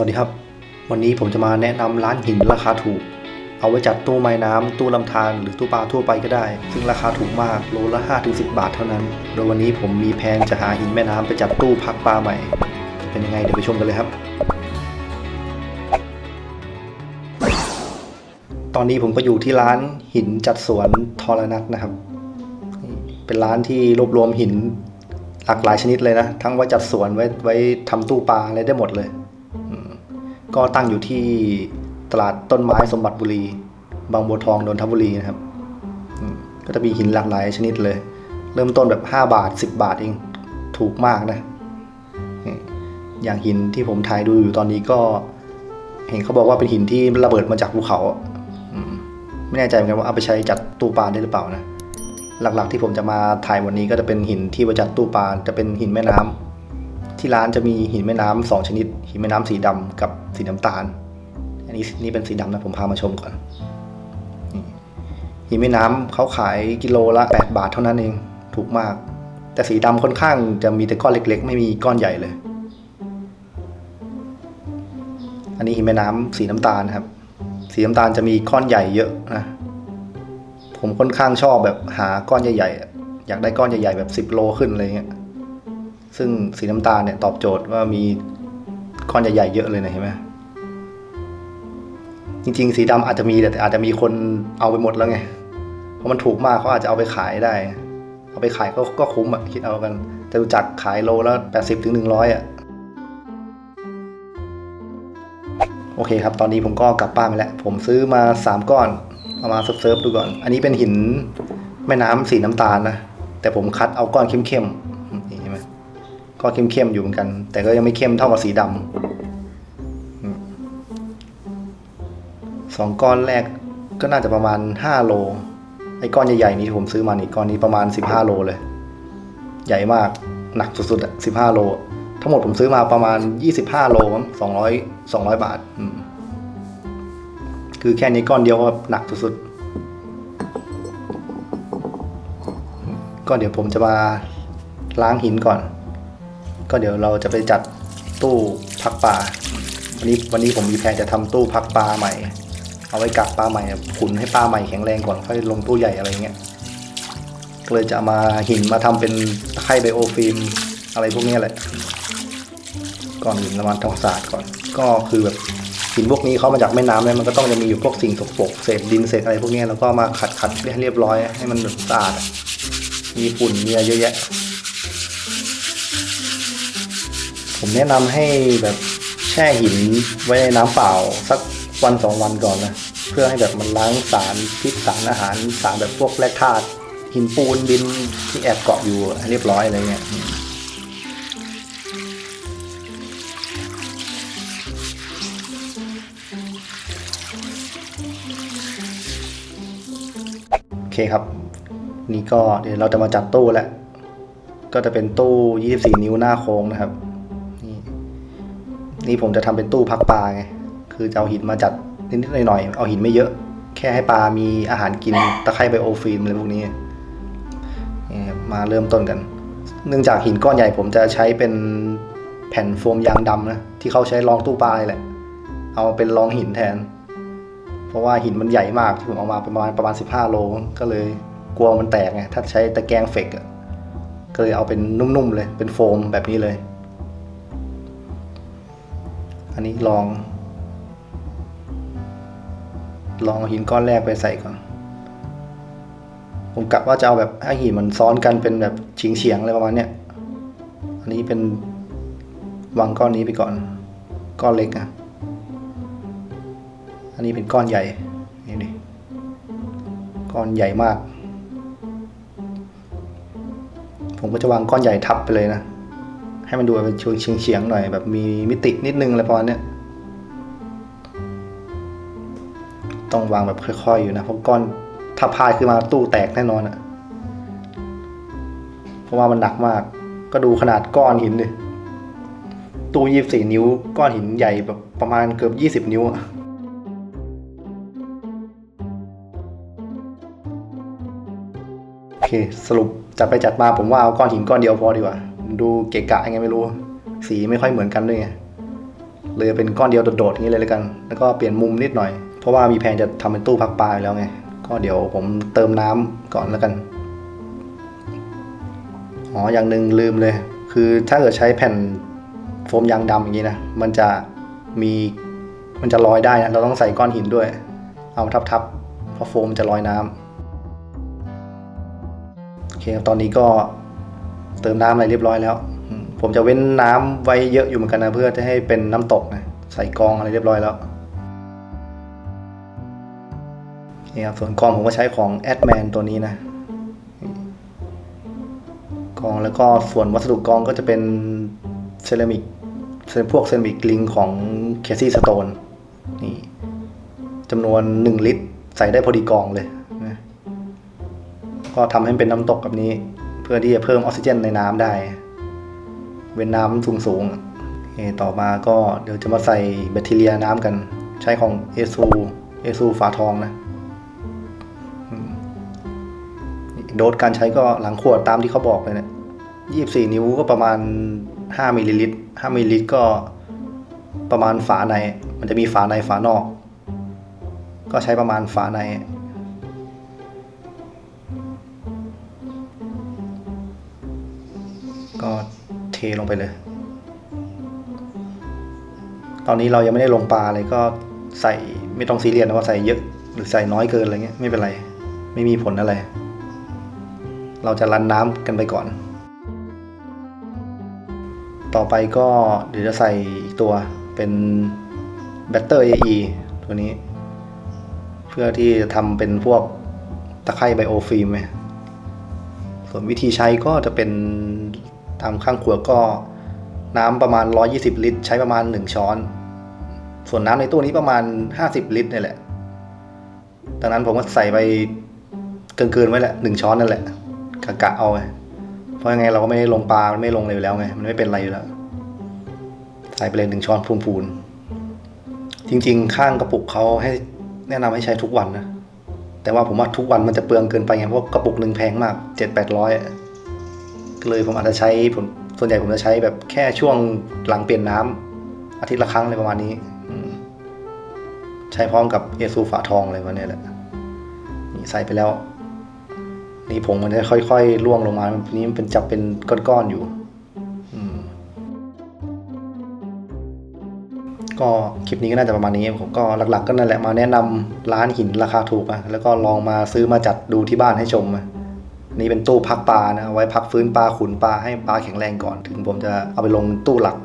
วัสดีครับ วันนี้ผมจะมาแนะนำร้านหินราคาถูก เอาไว้จัดตู้ไม้น้ำตู้ลำธารหรือตู้ปลาทั่วไปก็ได้ ซึ่งราคาถูกมากโลละ5-10บาทเท่านั้น โดยวันนี้ผมมีแผนจะหาหินแม่น้ำไปจัดตู้พักปลาใหม่ เป็นยังไงเดี๋ยวไปชมกันเลยครับ ตอนนี้ผมก็อยู่ที่ร้านหินจัดสวนทรนัทนะครับ เป็นร้านที่รวบรวมหินหลากหลายชนิดเลยนะ ทั้งไว้จัดสวนไว้ไว้ทำตู้ปลาอะไรได้หมดเลย ก็ตั้งอยู่ที่ตลาดต้นไม้สมบัติบุรี บางบัวทองนนทบุรีนะครับ ก็จะมีหินหลากหลายชนิดเลย เริ่มต้นแบบ 5 บาท 10 บาทเองถูกมากนะ อย่างหินที่ผมถ่ายดูอยู่ตอนนี้ก็ เห็นเขาบอกว่าเป็นหินที่ระเบิดมาจากภูเขาไม่แน่ใจเหมือนกันว่าเอาไปใช้จัดตู้ปลาได้หรือเปล่านะ หลักๆที่ผมจะมาถ่ายวันนี้ก็จะเป็นหินที่ไว้จัดตู้ปลาจะเป็นหินแม่น้ำ ที่ร้านจะมีหินแม่น้ำสองชนิด หินแม่น้ำสีดำกับสีน้ำตาล อันนี้นี่เป็นสีดำนะผมพามาชมก่อนหินแม่น้ำเขาขายกิโลละ 8 บาทเท่านั้นเองถูกมาก แต่สีดำค่อนข้างจะมีแต่ก้อนเล็ก ๆ ไม่มีก้อนใหญ่เลย อันนี้หินแม่น้ำสีน้ำตาลครับ สีน้ำตาลจะมีก้อนใหญ่เยอะนะผมค่อนข้างชอบแบบหาก้อนใหญ่ๆอะอยากได้ก้อนใหญ่ๆแบบ 10 โลขึ้นอะไรเงี้ย ซึ่งสีน้ำตาลเนี่ยตอบโจทย์ว่ามีก้อนใหญ่ๆเยอะเลยนะเห็นไหมจริง ๆ สีดำอาจจะมีแต่อาจจะมีคนเอาไปหมดแล้วไงเพราะมันถูกมากเขาอาจจะเอาไปขายได้ เอาไปขายก็ก็คุ้มอะคิดเอากันแต่รู้จักขายโลและแปดสิบถึงหนึ่งร้อยอะโอเคครับ ตอนนี้ผมก็กลับบ้านไปแล้ว ผมซื้อมาสามก้อน เอามาเซิร์ฟๆดูก่อน อันนี้เป็นหินแม่น้ำสีน้ำตาลนะ แต่ผมคัดเอาก้อนเข้มๆ ก็เข้มๆอยู่เหมือนกัน แต่ก็ยังไม่เข้มเท่ากับสีดำสองก้อนแรกก็น่าจะประมาณห้าโล ไอ้ก้อนใหญ่ๆนี้ที่ผมซื้อมานี่ก้อนนี้ประมาณสิบห้าโลเลย ใหญ่มากหนักสุดๆอะสิบห้าโล ทั้งหมดผมซื้อมาประมาณยี่สิบห้าโลสองร้อยสองร้อยบาท คือแค่นี้ก้อนเดียวก็หนักสุดๆก็เดี๋ยวผมจะมาล้างหินก่อน ก็เดี๋ยวเราจะไปจัดตู้พักปลาวันนี้วันนี้ผมมีแผนจะทำตู้พักปลาใหม่ เอาไว้กักปลาใหม่ขุนให้ปลาใหม่แข็งแรงก่อนค่อยลงตู้ใหญ่อะไรเงี้ยก็เลยจะมาหินมาทำเป็นไคร่ไบโอฟิล์มอะไรพวกนี้แหละ ก่อนอื่นเรามาทำความสะอาดก่อน ก็คือแบบหินพวกนี้เขามาจากแม่น้ำเนี่ยมันก็ต้องจะมีอยู่พวกสิ่งสกปรกเศษดินเศษอะไรพวกนี้แล้วก็มาขัดขัดให้เรียบร้อยให้มันสะอาดมีฝุ่นมีอะไรเยอะแยะ ผมแนะนำให้แบบแช่หินไว้ในน้ำเปล่าสักวันสองวันก่อนนะ เพื่อให้แบบมันล้างสารพิษสารอาหารสารแบบพวกแร่ธาตุหินปูนดินที่แอบเกาะอยู่เรียบร้อยอะไรเงี้ยโอเคครับ นี่ก็เดี๋ยวเราจะมาจัดตู้แล้ว ก็จะเป็นตู้ 24 นิ้วหน้าโค้งนะครับ นี่ผมจะทำเป็นตู้พักปลาไง คือจะเอาหินมาจัดนิดๆหน่อยๆ เอาหินไม่เยอะ แค่ให้ปลามีอาหารกินตะไคร่ไบโอฟิล์มอะไรพวกนี้นี่มาเริ่มต้นกัน เนื่องจากหินก้อนใหญ่ผมจะใช้เป็นแผ่นโฟมยางดำนะที่เขาใช้รองตู้ปลาแหละ เอามาเป็นรองหินแทน เพราะว่าหินมันใหญ่มากที่ผมเอามาประมาณประมาณ 15 โลก็เลยกลัวมันแตกไงถ้าใช้ตะแกรงเฟกก็เลยเอาเป็นนุ่มๆเลยเป็นโฟมแบบนี้เลย อันนี้ลอง ลองเอาหินก้อนแรกไปใส่ก่อน ผมกะว่าจะเอาแบบให้หินมันซ้อนกันเป็นแบบเฉียงเฉียงๆอะไรประมาณเนี้ย อันนี้เป็นวางก้อนนี้ไปก่อน ก้อนเล็กอะอันนี้เป็นก้อนใหญ่ นี่ดิก้อนใหญ่มาก ผมก็จะวางก้อนใหญ่ทับไปเลยนะ ให้มันดูเป็นเฉียงเฉียงๆหน่อยแบบมีมิตินิดนึงอะไรประมาณเนี้ยต้องวางแบบค่อยๆอยู่นะเพราะก้อนถ้าพายขึ้นมาตู้แตกแน่นอนอะเพราะว่ามันหนักมาก ก็ดูขนาดก้อนหินดิตู้ยี่สี่นิ้ว ก้อนหินใหญ่แบบประมาณเกือบยี่สิบนิ้วอะโอเค สรุปจัดไปจัดมาผมว่าเอาก้อนหินก้อนเดียวพอดีกว่า ดูเกะกะยังไงไม่รู้ สีไม่ค่อยเหมือนกันด้วยไงเลยเป็นก้อนเดียวโดดๆอย่างนี้เลยแล้วกัน แล้วก็เปลี่ยนมุมนิดหน่อย เพราะว่ามีแผนจะทำเป็นตู้พักปลาอยู่แล้วไง ก็เดี๋ยวผมเติมน้ำก่อนแล้วกัน อ๋อ อย่างหนึ่งลืมเลย คือถ้าเกิดใช้แผ่นโฟมยางดำอย่างนี้นะ มันจะมีมันจะลอยได้นะ เราต้องใส่ก้อนหินด้วย เอามาทับๆเพราะโฟมจะลอยน้ำโอเคตอนนี้ก็ เติมน้ำอะไรเรียบร้อยแล้วอืมผมจะเว้นน้ำไว้เยอะอยู่เหมือนกันนะเพื่อจะให้เป็นน้ำตกนะใส่กรองอะไรเรียบร้อยแล้วนี่ครับส่วนกรองผมก็ใช้ของแอดแมนตัวนี้นะกองแล้วก็ส่วนวัสดุกองก็จะเป็นเซรามิกพวกเซรามิกลิงของเคซี่สโตนนี่จำนวน 1 ลิตร ใส่ได้พอดีกองเลยนะก็ทำให้เป็นน้ำตกแบบนี้เพื่อที่จะเพิ่มออกซิเจนในน้ำได้ เว้นน้ำสูงสูงต่อมาก็เดี๋ยวจะมาใส่แบคทีเรียน้ำกัน ใช้ของเอซูเอซูฝาทองนะโดสการใช้ก็หลังขวดตามที่เขาบอกเลยเนี่ยยี่บสี่นิ้วก็ประมาณห้ามิลลิลิตรห้ามิลลิลิตรก็ประมาณฝาใน มันจะมีฝาในฝานอก ก็ใช้ประมาณฝาใน ก็เทลงไปเลย ตอนนี้เรายังไม่ได้ลงปลาเลยก็ใส่ไม่ต้องซีเรียสนะว่าใส่เยอะหรือใส่น้อยเกินอะไรเงี้ยไม่เป็นไร ไม่มีผลอะไร เราจะรันน้ำกันไปก่อน ต่อไปก็เดี๋ยวจะใส่อีกตัวเป็นแบตเตอร์ AE ตัวนี้ เพื่อที่จะทำเป็นพวกตะไคร่ไบโอฟิล์มส่วนวิธีใช้ก็จะเป็น ตามข้างขวดก็น้ำประมาณ 120 ลิตร ใช้ประมาณ 1 ช้อน ส่วนน้ำในตู้นี้ประมาณ 50 ลิตรนี่แหละ ดังนั้นผมก็ใส่ไปเกินๆไว้แหละหนึ่งช้อนนั่นแหละกะกะเอาไงเพราะยังไงเราก็ไม่ได้ลงปลามันไม่ลงเลยอยู่แล้วไง มันไม่เป็นไรอยู่แล้ว ใส่ไปเลยหนึ่งช้อนพูนๆจริง ๆ ข้างกระปุกเขาให้แนะนำให้ใช้ทุกวันนะ แต่ว่าผมว่าทุกวันมันจะเปลืองเกินไปไงเพราะกระปุกหนึ่งแพงมากเจ็ดแปดร้อย เลยผมอาจจะใช้ผมส่วนใหญ่ผมจะใช้แบบแค่ช่วงหลังเปลี่ยนน้ำอาทิตย์ละครั้งอะไรประมาณนี้ใช้พร้อมกับเอซูฝาทองอะไรประมาณนี้แหละนี่ใส่ไปแล้ว นี่ผงมันจะค่อยๆร่วงลงมาทีนี้มันเป็นจับเป็นก้อนๆอยู่ก็คลิปนี้ก็น่าจะประมาณนี้ผมก็หลักๆ ก็นั่นแหละมาแนะนำร้านหินราคาถูกอะแล้วก็ลองมาซื้อมาจัดดูที่บ้านให้ชมอะ นี่เป็นตู้พักปลานะไว้พักฟื้นปลาขุนปลาให้ปลาแข็งแรงก่อน ถึงผมจะเอาไปลงตู้หลัก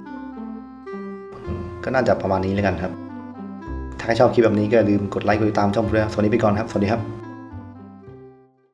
ก็น่าจะประมาณนี้แล้วกันครับ ถ้าใครชอบคลิปแบบนี้ก็อย่าลืมกดไลค์กดติดตามช่องเพื่อนสวัสดีไปก่อนครับ สวัสดีครับ